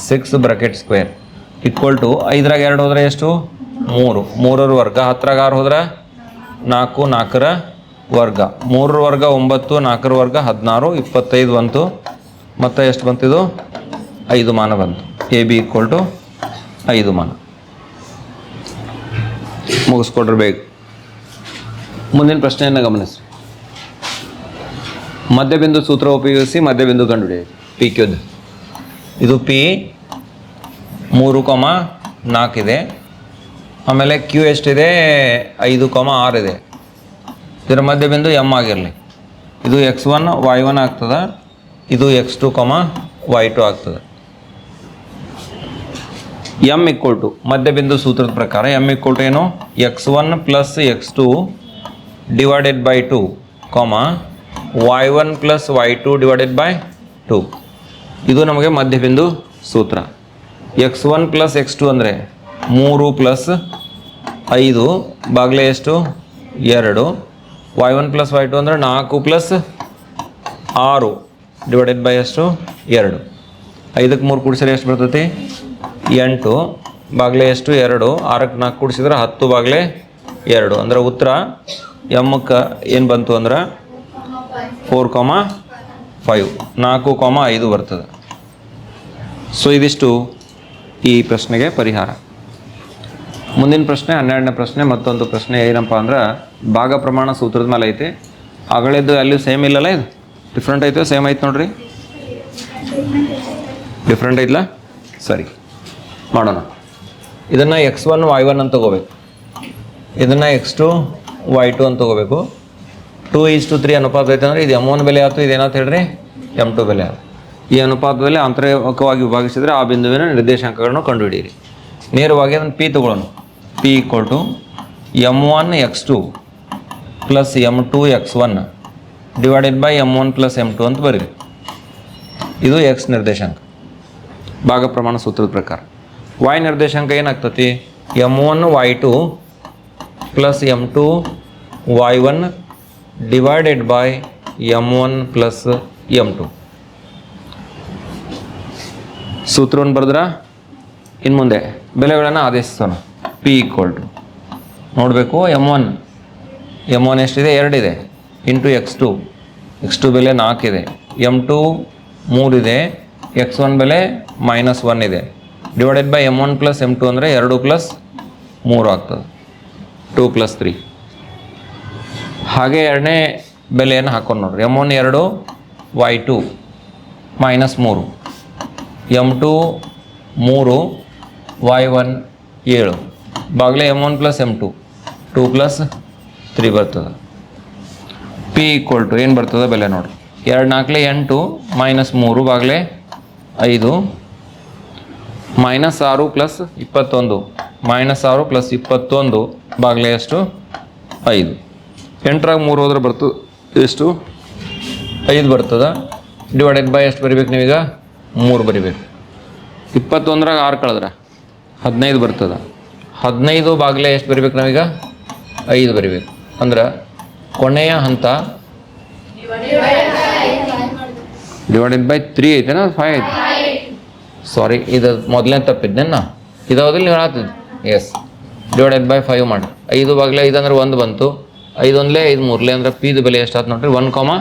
six bracket square equal to ಐದರಾಗ ಎರಡು ಹೋದ್ರೆ ಎಷ್ಟು? ಮೂರು. ಮೂರರ ವರ್ಗ ಹತ್ತರಾಗ ಆರು ಹೋದ್ರೆ? ನಾಲ್ಕು, ನಾಲ್ಕರ ವರ್ಗ. ಮೂರರ ವರ್ಗ ಒಂಬತ್ತು, ನಾಲ್ಕರ ವರ್ಗ ಹದಿನಾರು, ಇಪ್ಪತ್ತೈದು ಬಂತು. ಮತ್ತು ಎಷ್ಟು ಬಂತಿದು? ಐದು ಮಾನ ಬಂತು. ಎ ಬಿ ಈಕ್ವಲ್ ಟು ಐದು ಮಾನ. ಮುಗಿಸ್ಕೊಡ್ರಿ ಬೇಗ. ಮುಂದಿನ ಪ್ರಶ್ನೆಯನ್ನು ಗಮನಿಸಿ ಮಧ್ಯಬಿಂದು ಸೂತ್ರ ಉಪಯೋಗಿಸಿ ಮಧ್ಯಬಿಂದು ಕಂಡುಹಿಡಿಯಿರಿ. ಪಿ ಕ್ಯೂದು ಇದು ಪಿ ಮೂರು ಕೊಮ ನಾಲ್ಕಿದೆ ಆಮೇಲೆ ಕ್ಯೂ ಎಷ್ಟಿದೆ? ಐದು ಕೊಮ ಆರು ಇದೆ. ಇದರ ಮಧ್ಯಬಿಂದು ಎಂ ಆಗಿರಲಿ. ಇದು ಎಕ್ಸ್ ಒನ್ ವೈ ಒನ್ ಆಗ್ತದೆ. ಇದು X two comma Y two ಆಗ್ತದೆ. ಎಂ ಇಕ್ವಲ್ ಟು ಮಧ್ಯಬಿಂದು ಸೂತ್ರದ ಪ್ರಕಾರ ಎಂ ಇಕ್ವಲ್ ಟು ಏನು? X one plus X two divided by two comma Y one plus Y two divided by two ಇದು ನಮಗೆ ಮಧ್ಯಬಿಂದು ಸೂತ್ರ. X one plus X two ಅಂದರೆ ಮೂರು ಪ್ಲಸ್ ಐದು, ಬಾಗಿಲೆ ಎಷ್ಟು? ಎರಡು. Y one plus Y two ಅಂದರೆ ನಾಲ್ಕು ಪ್ಲಸ್ ಆರು ಡಿವೈಡೆಡ್ ಬೈ ಎಷ್ಟು? ಎರಡು. ಐದಕ್ಕೆ ಮೂರು ಕೂಡಿಸಿದ್ರೆ ಎಷ್ಟು ಬರ್ತೈತಿ? ಎಂಟು, ಬಾಗಿಲೆ ಎಷ್ಟು? ಎರಡು. ಆರಕ್ಕೆ ನಾಲ್ಕು ಕೂಡಿಸಿದ್ರೆ ಹತ್ತು ಬಾಗಿಲೆ ಎರಡು. ಅಂದ್ರೆ ಉತ್ತರ, ಎಮ್ಮಕ್ಕೆ ಏನು ಬಂತು ಅಂದ್ರೆ ಫೋರ್ ಕಾಮ ಫೈವ್. ನಾಲ್ಕು ಕಾಮ ಐದು ಬರ್ತದೆ. ಸೊ ಇದಿಷ್ಟು ಈ ಪ್ರಶ್ನೆಗೆ ಪರಿಹಾರ. ಮುಂದಿನ ಪ್ರಶ್ನೆ, ಹನ್ನೆರಡನೇ ಪ್ರಶ್ನೆ, ಮತ್ತೊಂದು ಪ್ರಶ್ನೆ ಏನಪ್ಪ ಅಂದ್ರೆ ಭಾಗ ಪ್ರಮಾಣ ಸೂತ್ರದ ಮೇಲೆ ಐತೆ. ಅಗಳಿದ್ದು ಅಲ್ಲಿ ಸೇಮ್ ಇಲ್ಲಲ್ಲ ಇದು? ಡಿಫ್ರೆಂಟ್ ಐತೆ ಸೇಮ್ ಐತೆ ನೋಡ್ರಿ? ಡಿಫ್ರೆಂಟ್ ಐತ್ಲ? ಸರಿ. ಮಾಡೋಣ. ಇದನ್ನು ಎಕ್ಸ್ ಒನ್ ವೈ ಒನ್ ಅಂತ ತಗೋಬೇಕು. ಇದನ್ನು ಎಕ್ಸ್ ಟು ವೈ ಟು ಅಂತ ತಗೋಬೇಕು. ಟು ಈಸ್ ಟು ತ್ರೀ ಅನುಪಾತ ಐತೆ ಅಂದರೆ ಇದು ಎಂ ಒನ್ ಬೆಲೆ ಆಯ್ತು ಇದೇನಂತ ಹೇಳ್ರಿ? ಎಂ ಟು ಬೆಲೆ ಆಯ್ತು. ಈ ಅನುಪಾತದಲ್ಲಿ ಆಂತರಿಕವಾಗಿ ವಿಭಾಗಿಸಿದರೆ ಆ ಬಿಂದುವಿನ ನಿರ್ದೇಶಾಂಕಗಳನ್ನು ಕಂಡುಹಿಡಿಯಿರಿ. ನೇರವಾಗಿ ಅದನ್ನು ಪಿ ತಗೊಳ್ಳೋಣ. P equal to M one X two plus M two X one divided by M one plus M two ಅಂತ ಬರೀರಿ ಇದು ಎಕ್ಸ್ ನಿರ್ದೇಶಾಂಕ. ಭಾಗ ಪ್ರಮಾಣ ಸೂತ್ರದ ಪ್ರಕಾರ. ವೈ ನಿರ್ದೇಶಾಂಕ ಏನಾಗ್ತತಿ? M one Y two plus M two Y one divided by M one plus M two ಸೂತ್ರವನ್ನು ಬರೆದ್ರ? ಇನ್ನು ಮುಂದೆ. ಬೆಲೆಗಳನ್ನು ಆದೇಶಿಸೋಣ. ಪಿ ಈಕ್ವಲ್ ಟು ನೋಡಬೇಕು ಎಂ ಒನ್ ಎಂ ಒನ್ ಎಷ್ಟಿದೆ? ಎರಡಿದೆ. Into X two X two ಬೆಲೆ ನಾಲ್ಕಿದೆ. ಎಂ ಟು ಮೂರಿದೆ. ಎಕ್ಸ್ ಒನ್ ಬೆಲೆ ಮೈನಸ್ ಒನ್ ಇದೆ. Divided by M one plus M two ಅಂದರೆ ಎರಡು ಪ್ಲಸ್ ಮೂರು ಆಗ್ತದೆ. ಟೂ ಪ್ಲಸ್ ತ್ರೀ ಹಾಗೆ ಎರಡನೇ ಬೆಲೆಯನ್ನು ಹಾಕೊಂಡು ನೋಡ್ರಿ. ಎಂ ಒನ್ ಎರಡು ವೈ ಟು ಮೈನಸ್ ಮೂರು. ಎಂ ಟು ಮೂರು ವೈ ಒನ್ ಏಳು. ಬಾಗಲೇ M one plus M two two plus three ಬರ್ತದೆ. ಪಿ ಈಕ್ವಲ್ ಟು ಏನು ಬರ್ತದೆ ಬೆಲೆ ನೋಡಿರಿ. ಎರಡು ನಾಲ್ಕಲೆ ಎಂಟು ಮೈನಸ್ ಮೂರು, ಬಾಗಲೇ ಐದು. ಮೈನಸ್ ಆರು ಪ್ಲಸ್ ಇಪ್ಪತ್ತೊಂದು. ಮೈನಸ್ ಆರು ಪ್ಲಸ್ ಇಪ್ಪತ್ತೊಂದು ಬಾಗಲೇ ಎಷ್ಟು? ಐದು. ಎಂಟರಾಗ ಮೂರು ಹೋದ್ರೆ ಬರ್ತು ಎಷ್ಟು? ಐದು ಬರ್ತದೆ. ಡಿವೈಡೆಡ್ ಬೈ ಎಷ್ಟು ಬರಿಬೇಕು ನೀವೀಗ? ಮೂರು ಬರಿಬೇಕು. ಇಪ್ಪತ್ತೊಂದರಾಗ ಆರು ಕಳೆದ್ರೆ ಹದಿನೈದು ಬರ್ತದೆ. ಹದಿನೈದು ಬಾಗಲೇ ಎಷ್ಟು ಬರಿಬೇಕು ನಾವೀಗ? ಐದು ಬರಿಬೇಕು. ಅಂದ್ರೆ ಕೊನೆಯ ಹಂತ ಡಿವೈಡೆಡ್ ಬೈ ತ್ರೀ ಐತೆನಾ? ಫೈವ್ ಐತೆ. ಸಾರಿ ಇದು ಮೊದಲನೇ ತಪ್ಪಿದ್ನೇನ ಇದಾವದಿಲ್ಲ ನೀವು ಹೇಳ್ತಿದ್ದು? ಎಸ್ ಡಿವೈಡೆಡ್ ಬೈ ಫೈವ್ ಮಾಡಿ. ಐದು ಬಗ್ಲೆ ಐದು ಅಂದ್ರೆ ಒಂದು ಬಂತು. ಐದು ಒಂದಲೇ, ಐದು ಮೂರಲೇ ಅಂದ್ರೆ ಪಿದು ಬೆಲೆ ಎಷ್ಟಾಯ್ತು ನೋಡ್ರಿ? ಒನ್ ಕಾಮ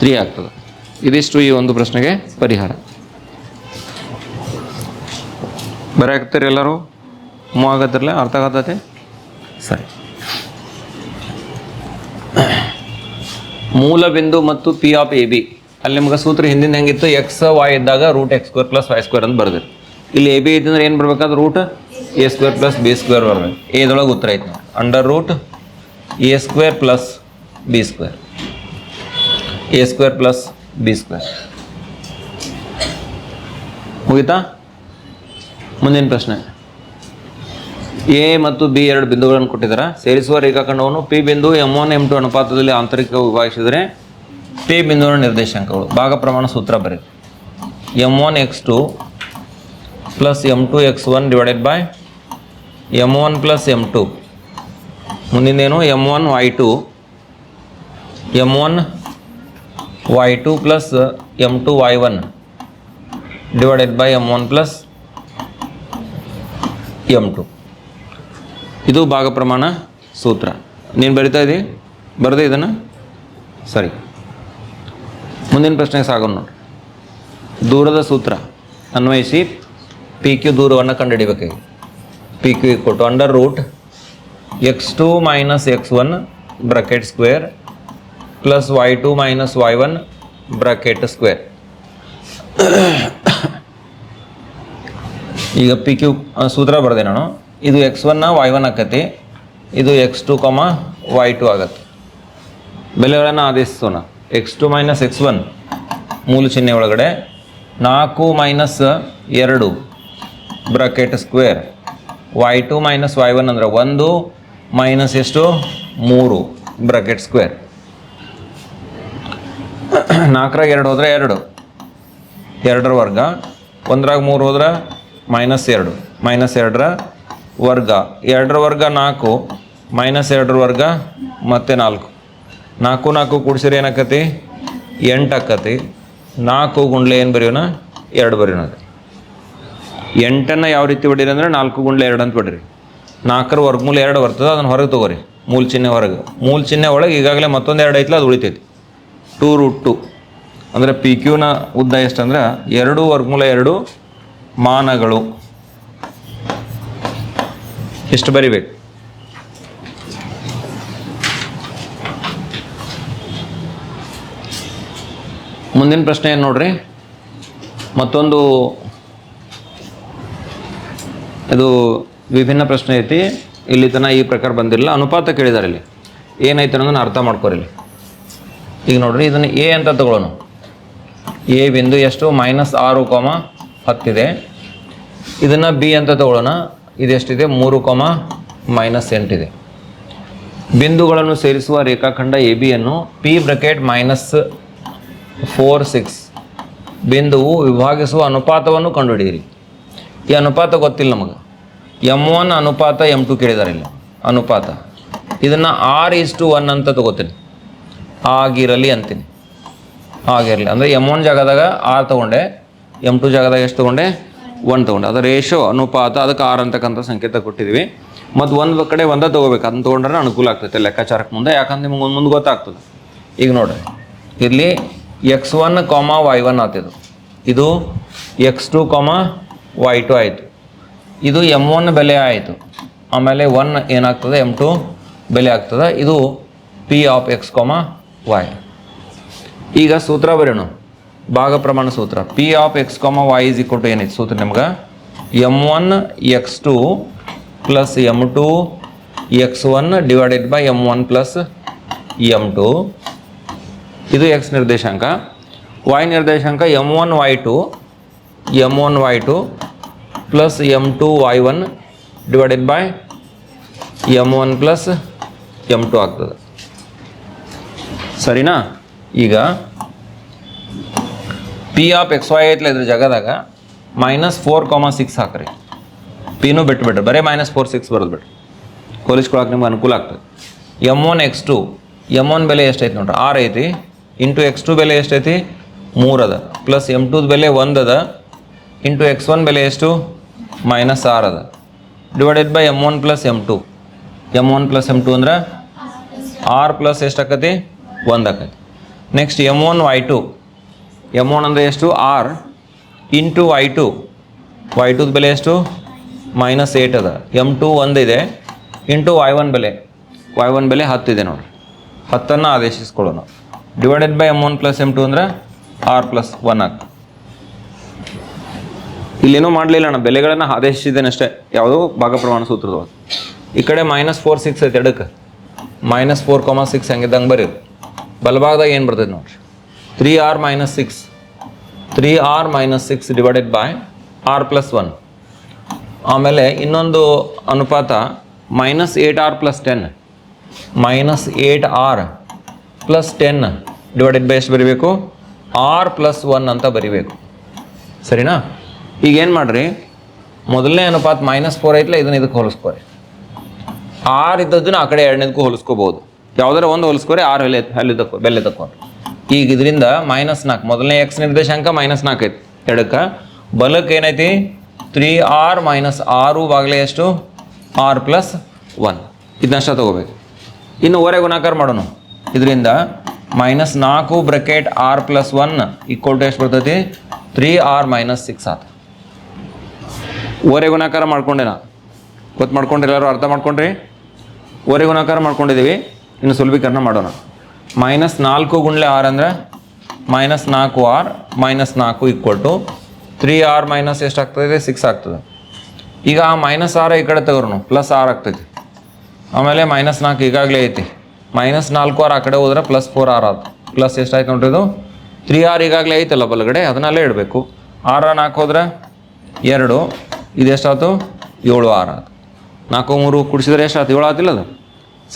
ತ್ರೀ ಆಗ್ತದೆ. ಇದಿಷ್ಟು ಈ ಒಂದು ಪ್ರಶ್ನೆಗೆ ಪರಿಹಾರ. ಬರೆಯಾಕತ್ತೀರಿ ಎಲ್ಲರೂ? ಆಗತ್ತಿರಲ್ಲ ಅರ್ಥ ಆಗತ್ತೈತೆ ಸರಿ. ಮೂಲ ಬಿಂದು ಮತ್ತು ಪಿ ಆಫ್ ಎ ಬಿ ಅಲ್ಲಿ ನಿಮ್ಗೆ ಸೂತ್ರ ಹಿಂದಿನ ಹೆಂಗಿತ್ತು? ಎಕ್ಸ್ ವೈ ಇದ್ದಾಗ root X square plus Y square ಅಂತ ಬರ್ದಿರಿ. ಇಲ್ಲಿ ಎ ಬಿ ಇದ್ದಂದ್ರೆ ಏನು ಬರ್ಬೇಕಾದ್ರೆ root A square plus B square ಬರ್ಬೇಕು. ಎದೊಳಗೆ ಉತ್ತರ ಐತೆ under root A square plus B square A square plus B square ಮುಗಿತಾ? ಮುಂದಿನ ಪ್ರಶ್ನೆ. ಎ ಮತ್ತು ಬಿ ಎರಡು ಬಿಂದುಗಳನ್ನು ಕೊಟ್ಟಿದ್ದಾರೆ ಸೇರಿಸುವ ರೇಖಾಖಂಡವನ್ನು ಪಿ ಬಿಂದು ಎಂ ಒನ್ ಎಂ ಟು ಅನುಪಾತದಲ್ಲಿ ಆಂತರಿಕ ವಿಭಾಗಿಸಿದರೆ ಪಿ ಬಿಂದುವಿನ ನಿರ್ದೇಶಾಂಕಗಳು. ಭಾಗ ಪ್ರಮಾಣ ಸೂತ್ರ ಬರೀ M one X two plus M two X one divided by M one plus M two ಮುಂದಿನೇನು M one Y two M one Y two plus M two Y one divided by M one plus M two ಇದು ಭಾಗ ಪ್ರಮಾಣ ಸೂತ್ರ. ನೀನು ಬರಿತಾ ಇದ್ದೀ ಬರದೆ ಇದನ್ನು? ಸರಿ. ಮುಂದಿನ ಪ್ರಶ್ನೆಗೆ ಸಾಗೋಣ ನೋಡಿ. ದೂರದ ಸೂತ್ರ. ಅನ್ವಯಿಸಿ ಪಿ ಕ್ಯೂ ದೂರವನ್ನು ಕಂಡುಹಿಡಿಬೇಕಾಗಿ P Q equal to under root X two minus X one bracket square plus Y two minus Y one bracket square ಈಗ ಪಿ ಕ್ಯೂ ಸೂತ್ರ ಬರ್ದೆ ನಾನು. ಇದು ಎಕ್ಸ್ ಒನ್ನ ವೈ ಒನ್ ಆಕತಿ. ಇದು X two comma Y two ಆಗತ್ತೆ ಬೆಲೆಗಳನ್ನು ಆದೇಶಿಸೋಣ. X two minus X one ಮೂಲ ಚಿಹ್ನೆ ಒಳಗಡೆ ನಾಲ್ಕು ಮೈನಸ್ ಎರಡು bracket square Y two minus Y one ಅಂದರೆ ಒಂದು ಮೈನಸ್ ಎಷ್ಟು ಮೂರು ಬ್ರಾಕೆಟ್ ಸ್ಕ್ವೇರ್ ನಾಲ್ಕರಾಗ ಎರಡು ಹೋದರೆ ಎರಡು. ಎರಡರ ವರ್ಗ, ಒಂದರಾಗ ಮೂರು ಹೋದ್ರೆ ಮೈನಸ್ ಎರಡು. ಮೈನಸ್ ಎರಡರ ವರ್ಗ. ಎರಡರ ವರ್ಗ ನಾಲ್ಕು ಮೈನಸ್ ಎರಡರ ವರ್ಗ ಮತ್ತೆ ನಾಲ್ಕು. ನಾಲ್ಕು ನಾಲ್ಕು ಕೂಡಿಸಿದ್ರೆ ಏನಾಕತಿ ಎಂಟು ಆಕತಿ ನಾಲ್ಕು ಗುಂಡ್ಲೆ ಏನು ಬರೆಯೋಣ ಎರಡು ಬರೆಯೋಣ ಅದು. ಎಂಟನ್ನು ಯಾವ ರೀತಿ ಹೊಡೀರಿ ಅಂದರೆ ನಾಲ್ಕು ಗುಂಡ್ಲೆ ಎರಡು ಅಂತ ಹೊಡೀರಿ ನಾಲ್ಕರ ವರ್ಗಮೂಲ ಎರಡು ಬರ್ತದೆ, ಅದನ್ನು ಹೊರಗೆ ತೊಗೋರಿ. ಮೂಲ ಚಿಹ್ನೆ ಹೊರಗೆ. ಮೂಲ ಚಿಹ್ನೆ ಒಳಗೆ ಈಗಾಗಲೇ ಮತ್ತೊಂದು ಎರಡು ಐತಲ್ಲ ಅದು ಉಳಿತೈತಿ. Two root two. ಅಂದರೆ ಪಿ ಕ್ಯೂನ ಉದ್ದ ಎಷ್ಟಂದ್ರೆ? ಎರಡು ವರ್ಗಮೂಲ ಎರಡು ಮಾನಗಳು. ಎಷ್ಟು ಬರಿಬೇಕು? ಮುಂದಿನ ಪ್ರಶ್ನೆ ಏನು ನೋಡ್ರಿ? ಮತ್ತೊಂದು ಇದು ವಿಭಿನ್ನ ಪ್ರಶ್ನೆ ಐತಿ. ಇಲ್ಲಿ ತನಕ ಈ ಪ್ರಕಾರ ಬಂದಿರಲಿಲ್ಲ. ಅನುಪಾತ ಕೇಳಿದಾರೆ ಇಲ್ಲಿ. ಏನೈತೆ ಅನ್ನೋದನ್ನ ಅರ್ಥ ಮಾಡ್ಕೊರಿ ಇಲ್ಲಿ. ಈಗ ನೋಡ್ರಿ, ಇದನ್ನು ಎ ಅಂತ ತಗೊಳ್ಳೋಣ. ಎ ಬಿಂದು ಎಷ್ಟು? ಮೈನಸ್ ಆರು ಕೋಮ ಹತ್ತಿದೆ ಇದನ್ನು ಬಿ ಅಂತ ತಗೊಳ್ಳೋಣ. ಇದೆಷ್ಟಿದೆ ಮೂರು ಕೋಮ ಮೈನಸ್ ಎಂಟಿದೆ ಬಿಂದುಗಳನ್ನು ಸೇರಿಸುವ ರೇಖಾಖಂಡ A ಬಿಯನ್ನು P bracket minus four six ಬಿಂದುವು ವಿಭಾಗಿಸುವ ಅನುಪಾತವನ್ನು ಕಂಡುಹಿಡಿಯಿರಿ. ಈ ಅನುಪಾತ ಗೊತ್ತಿಲ್ಲ ನಮಗೆ. ಎಂ ಒನ್ ಅನುಪಾತ ಎಂ ಟು ಕೇಳಿದಾರೆ ಇಲ್ಲಿ. ಅನುಪಾತ. ಇದನ್ನು ಆರ್ ಈಸ್ ಟು ಒನ್ ಅಂತ ತಗೋತೀನಿ. ಆಗಿರಲಿ ಅಂತೀನಿ. ಆಗಿರಲಿ. ಅಂದರೆ ಎಂ ಒನ್ ಜಾಗದಾಗ ಆರ್ ತೊಗೊಂಡೆ ಎಂ ಟು ಜಾಗದಾಗ ಎಷ್ಟು ತೊಗೊಂಡೆ? ಒನ್ ತೊಗೊಂಡೆ. ಅದು ರೇಷೋ ಅನುಪಾತ, ಅದಕ್ಕೆ ಆರ್ ಅಂತಕ್ಕಂಥ ಸಂಕೇತ ಕೊಟ್ಟಿದ್ದೀವಿ ಮತ್ತು ಒಂದು ಕಡೆ ಒಂದೇ ತೊಗೋಬೇಕು. ಅದನ್ನ ತೊಗೊಂಡ್ರೆ ಅನುಕೂಲ ಆಗ್ತೈತೆ ಲೆಕ್ಕಾಚಾರಕ್ಕೆ ಮುಂದೆ. ಯಾಕಂದ್ರೆ ನಿಮ್ಗೆ ಮುಂದೆ ಗೊತ್ತಾಗ್ತದೆ. ಈಗ ನೋಡ್ರಿ. ಇಲ್ಲಿ X one comma Y one ಆತಿದು. ಇದು X two comma Y two ಆಯಿತು. ಇದು ಎಂ ಒನ್ ಬೆಲೆ ಆಯಿತು. ಆಮೇಲೆ ಒನ್ ಏನಾಗ್ತದೆ? ಎಂ ಟು ಬೆಲೆ ಆಗ್ತದೆ. ಇದು P of X comma Y ಈಗ ಸೂತ್ರ ಬರೋಣ ಭಾಗ ಪ್ರಮಾಣ ಸೂತ್ರ. P of X comma Y is equal to ಏನೈತೆ ಸೂತ್ರ ನಿಮ್ಗೆ? M one X two plus M two X one divided by M one plus M two ಇದು ಎಕ್ಸ್ ನಿರ್ದೇಶಾಂಕ. ವೈ ನಿರ್ದೇಶಾಂಕ M one Y two M one Y two plus M two Y one divided by M one plus M two ಆಗ್ತದೆ. ಸರಿನಾ? ಈಗ P of X Y ಐತ್ಲ ಇದ್ರ ಜಾಗದಾಗ minus four comma six ಹಾಕ್ರಿ. ಪಿನೂ ಬಿಟ್ಬಿಡ್ರಿ, ಬರೀ ಮೈನಸ್ ಫೋರ್ ಸಿಕ್ಸ್ ಬರೋದು ಬಿಡ್ರಿ. ಹೋಲಿಸ್ಕೊಳಕ್ಕೆ ನಿಮ್ಗೆ ಅನುಕೂಲ ಆಗ್ತದೆ. M one X two M one ಬೆಲೆ ಎಷ್ಟೈತೆ ನೋಡ್ರಿ? ಆರು ಐತಿ ಇಂಟು ಎಕ್ಸ್ ಟು ಬೆಲೆ ಎಷ್ಟೈತಿ? ಮೂರು ಅದ ಪ್ಲಸ್ ಎಂ ಟೂದ ಬೆಲೆ ಒಂದು ಅದ ಇಂಟು ಎಕ್ಸ್ ಒನ್ ಬೆಲೆ ಎಷ್ಟು? ಮೈನಸ್ ಆರ್ ಅದ divided by M one plus M two. M one plus M two ಅಂದ್ರೆ ಆರ್ ಪ್ಲಸ್ ಎಷ್ಟು ಆಕತಿ? ಒಂದು ಆಕತಿ. Next M one Y two. M one ಅಂದರೆ ಎಷ್ಟು? R. Into Y two. Y ಟೂದ ಬೆಲೆ ಎಷ್ಟು? ಮೈನಸ್ ಏಟ್ ಅದ ಎಂ ಟು ಒಂದಿದೆ. ಇಂಟು ವೈ ಒನ್ ಬೆಲೆ. ವೈ ಒನ್ ಬೆಲೆ ಹತ್ತಿದೆ ನೋಡಿರಿ. ಹತ್ತನ್ನು ಆದೇಶಿಸ್ಕೊಳ್ಳೋಣ. Divided by M one plus M two ಅಂದರೆ ಆರ್ ಪ್ಲಸ್ ಒನ್ ಆಗ್ತದೆ ಇಲ್ಲೇನೂ ಮಾಡಲಿಲ್ಲ ಅಣ್ಣ, ಬೆಲೆಗಳನ್ನು ಆದೇಶಿಸಿದ್ದೇನೆ ಅಷ್ಟೇ. ಯಾವುದೋ ಭಾಗ ಪ್ರಮಾಣ ಸೂತ್ರದ ಈ ಕಡೆ ಮೈನಸ್ ಫೋರ್ ಸಿಕ್ಸ್ ಐತೆ ಎಡಕ್ಕೆ. ಮೈನಸ್ ಫೋರ್ ಕಾಮ ಸಿಕ್ಸ್ ಹೆಂಗಿದ್ದಂಗೆ ಬರೀ ಬಲಭಾಗದಾಗ ಏನು ಬರ್ತೈತೆ ನೋಡ್ರಿ. Three R minus six three R minus six divided by R plus one ಆಮೇಲೆ ಇನ್ನೊಂದು ಅನುಪಾತ minus eight R plus ten minus eight R plus ten divided by ಎಷ್ಟು ಬರಿಬೇಕು? ಆರ್ ಪ್ಲಸ್ ಒನ್ ಅಂತ ಬರಿಬೇಕು. ಸರಿನಾ? ಈಗ ಏನು ಮಾಡಿರಿ? ಮೊದಲನೇ ಅನುಪಾತ ಮೈನಸ್ ಫೋರ್ ಐತಲ್ಲ ಇದನ್ನ ಇದಕ್ಕೆ ಹೋಲಿಸ್ಕೋರಿ. ಆರ್ ಇದ್ದದನ್ನ ಆ ಕಡೆ ಎರಡನೇದಕ್ಕೂ ಹೋಲಿಸ್ಕೋಬೋದು. ಯಾವ್ದಾರ ಒಂದು ಹೋಲಿಸ್ಕೋರಿ ಆರು ಬೆಲೆ ಅಲ್ಲಿ ತಕೋ ಬೆಲೆ ತಕೊಂಡ್ರಿ. ಈಗ ಇದರಿಂದ ಮೈನಸ್ ನಾಲ್ಕು, ಮೊದಲನೇ ಎಕ್ಸ್ ನಿರ್ದೇಶಾಂಕ ಮೈನಸ್ ನಾಲ್ಕು ಐತಿ. ಎಡಕ್ಕೆ ಬಲಕ್ಕೆ ಏನೈತಿ? ತ್ರೀ ಆರ್ ಮೈನಸ್ ಆರು ಬಾಗಿಲೆ ಎಷ್ಟು? ಆರ್ ಪ್ಲಸ್ ಒನ್ ಇದನ್ನಷ್ಟ ತಗೋಬೇಕು. ಇನ್ನು ಓರೆ ಗುಣಾಕಾರ ಮಾಡೋಣ. ಇದರಿಂದ ಮೈನಸ್ ನಾಲ್ಕು bracket R plus one equal to ಎಷ್ಟು ಬರ್ತೈತಿ? ತ್ರೀ ಆರ್ ಮೈನಸ್ ಸಿಕ್ಸ್ ಆತ. ಓರೆ ಗುಣಾಕಾರ ಮಾಡ್ಕೊಂಡೆ ನಾ ಗೊತ್ತು ಮಾಡ್ಕೊಂಡ್ರಿ ಎಲ್ಲರೂ ಅರ್ಥ ಮಾಡ್ಕೊಂಡ್ರಿ? ಓರೆ ಗುಣಾಕಾರ ಮಾಡ್ಕೊಂಡಿದ್ದೀವಿ. ಇನ್ನು ಸುಲಭೀಕರಣ ಮಾಡೋಣ. ಮೈನಸ್ ನಾಲ್ಕು ಗುಂಡ್ಲೆ ಆರ್ ಅಂದರೆ ಮೈನಸ್ ನಾಲ್ಕು ಆರ್ ಮೈನಸ್ ನಾಲ್ಕು equal to three R minus ಎಷ್ಟು ಆಗ್ತದೆ? ಸಿಕ್ಸ್ ಆಗ್ತದೆ. ಈಗ ಆ ಮೈನಸ್ ಆರ್ ಈ ಕಡೆ ತಗೋರು ಪ್ಲಸ್ ಆರ್ ಆಗ್ತೈತಿ. ಆಮೇಲೆ ಮೈನಸ್ ನಾಲ್ಕು ಈಗಾಗಲೇ ಐತಿ. ಮೈನಸ್ ನಾಲ್ಕು ಆರ್ ಆ ಕಡೆ ಹೋದ್ರೆ ಪ್ಲಸ್ ಫೋರ್ ಆರ್ ಆಯ್ತು ಪ್ಲಸ್ ಎಷ್ಟಾಯ್ತು ನೋಡ್ರಿ ಇದು? ತ್ರೀ ಆರ್ ಈಗಾಗಲೇ ಐತಲ್ಲ ಬಲಗಡೆ ಅದನ್ನಲ್ಲೇ ಇಡಬೇಕು. ಆರ್ ನಾಲ್ಕು ಹೋದ್ರೆ ಎರಡು, ಇದು ಎಷ್ಟಾಯ್ತು ಏಳು ಆರ್ ಆಯ್ತು ನಾಲ್ಕು ಮೂರು ಕುಡಿಸಿದ್ರೆ ಎಷ್ಟು ಆಯ್ತು ಏಳು ಆತಿಲ್ಲ ಅದು?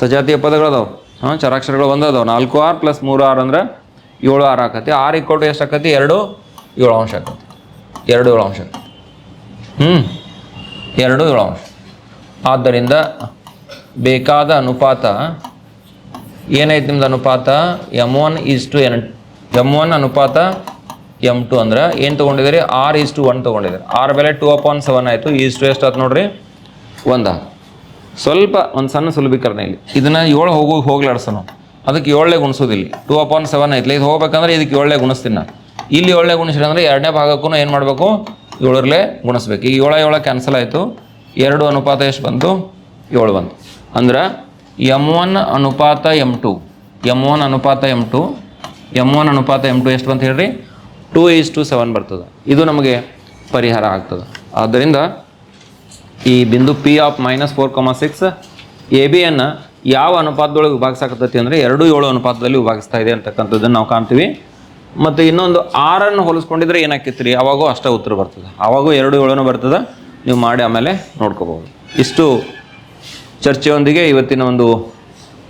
ಸಜಾತಿಯ ಪದಗಳು ಅದಾವೆ. ಹಾಂ, ಚರಾಕ್ಷರಗಳು ಒಂದು ಅದಾವೆ. ನಾಲ್ಕು ಆರ್ ಪ್ಲಸ್ ಮೂರು ಆರ್ ಅಂದ್ರೆ ಏಳು ಆರ್ ಆಕತಿ. ಆರು ಇಕ್ಕೊಟ್ಟು ಎಷ್ಟು ಆಕತಿ? ಎರಡು, ಏಳು ಅಂಶ ಆಕತಿ. ಎರಡು ಏಳು ಅಂಶ ಹ್ಞೂ ಎರಡು ಏಳು ಅಂಶ ಆದ್ದರಿಂದ ಬೇಕಾದ ಅನುಪಾತ ಏನೈತೆ ನಿಮ್ದು ಅನುಪಾತ? M one is to N M one ಅನುಪಾತ ಎಂ ಟು ಅಂದ್ರೆ ಏನು ತೊಗೊಂಡಿದ್ದೀರಿ? ಆರ್ ಈಸ್ ಟು ಒನ್ ತೊಗೊಂಡಿದ್ದೀರಿ. ಆರ್ ಬೆಲೆ ಟು ಅಪಾನ್ ಸೆವೆನ್ ಆಯಿತು. ಈಸ್ ಟು ಎಷ್ಟು ಆಯ್ತು ನೋಡ್ರಿ? ಒಂದ. ಸ್ವಲ್ಪ ಒಂದು ಸಣ್ಣ ಸುಲಭೀಕರಣ ಇಲ್ಲಿ. ಇದನ್ನು ಏಳು ಹೋಗು ಹೋಗ್ಲಾಡ್ಸೋಣ. ಅದಕ್ಕೆ ಏಳನೇ ಗುಣಿಸೋದಿಲ್ಲ. ಟು ಅಪಾನ್ ಸೆವೆನ್ ಆಯ್ತು. ಇದು ಹೋಗ್ಬೇಕಂದ್ರೆ ಇದಕ್ಕೆ ಏಳನೇ ಗುಣಿಸ್ತೀನಿ ನಾನು ಇಲ್ಲಿ ಏಳನೇ ಗುಣಿಸಿದ್ರೆ ಅಂದ್ರೆ ಎರಡನೇ ಭಾಗಕ್ಕೂ ಏನು ಮಾಡಬೇಕು? ಏಳರಲ್ಲೇ ಗುಣಿಸ್ಬೇಕು. ಈಗ ಏಳ ಏಳ ಕ್ಯಾನ್ಸಲ್ ಆಯಿತು. ಎರಡು ಅನುಪಾತ ಎಷ್ಟು ಬಂತು? ಏಳು ಬಂತು. ಅಂದ್ರೆ ಎಂ ಒನ್ ಅನುಪಾತ ಎಂ ಟು. ಎಂ ಒನ್ ಅನುಪಾತ ಎಂ ಟು. ಎಂ ಒನ್ ಅನುಪಾತ ಎಂ ಟು ಎಷ್ಟು ಬಂತ ಹೇಳ್ರಿ? ಟೂ ಈಸ್ ಟು ಸೆವೆನ್ ಬರ್ತದೆ. ಇದು ನಮಗೆ ಪರಿಹಾರ ಆಗ್ತದೆ. ಆದ್ದರಿಂದ ಈ ಬಿಂದು P of minus four comma six A ಬಿಯನ್ನು ಯಾವ ಅನುಪಾತದೊಳಗೆ ವಿಭಾಗಿಸಾಕತ್ತೈತಿ ಅಂದರೆ ಎರಡು ಏಳು ಅನುಪಾತದಲ್ಲಿ ವಿಭಾಗಿಸ್ತಾ ಇದೆ ಅಂತಕ್ಕಂಥದ್ದನ್ನು ನಾವು ಕಾಣ್ತೀವಿ. ಮತ್ತು ಇನ್ನೊಂದು ಆರನ್ನು ಹೋಲಿಸ್ಕೊಂಡಿದ್ರೆ ಏನಾಕೈತಿ ರೀ ಅವಾಗೂ ಅಷ್ಟೇ ಉತ್ತರ ಬರ್ತದೆ. ಅವಾಗೂ ಎರಡು ಏಳನೂ ಬರ್ತದೆ. ನೀವು ಮಾಡಿ ಆಮೇಲೆ ನೋಡ್ಕೋಬೋದು ಇಷ್ಟು ಚರ್ಚೆಯೊಂದಿಗೆ ಇವತ್ತಿನ ಒಂದು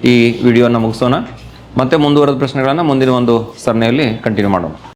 ಈ ವಿಡಿಯೋನ ಮುಗಿಸೋಣ. ಮತ್ತೆ ಮುಂದುವರೆದ ಪ್ರಶ್ನೆಗಳನ್ನು ಮುಂದಿನ ಒಂದು ಸರಣಿಯಲ್ಲಿ ಕಂಟಿನ್ಯೂ ಮಾಡೋಣ.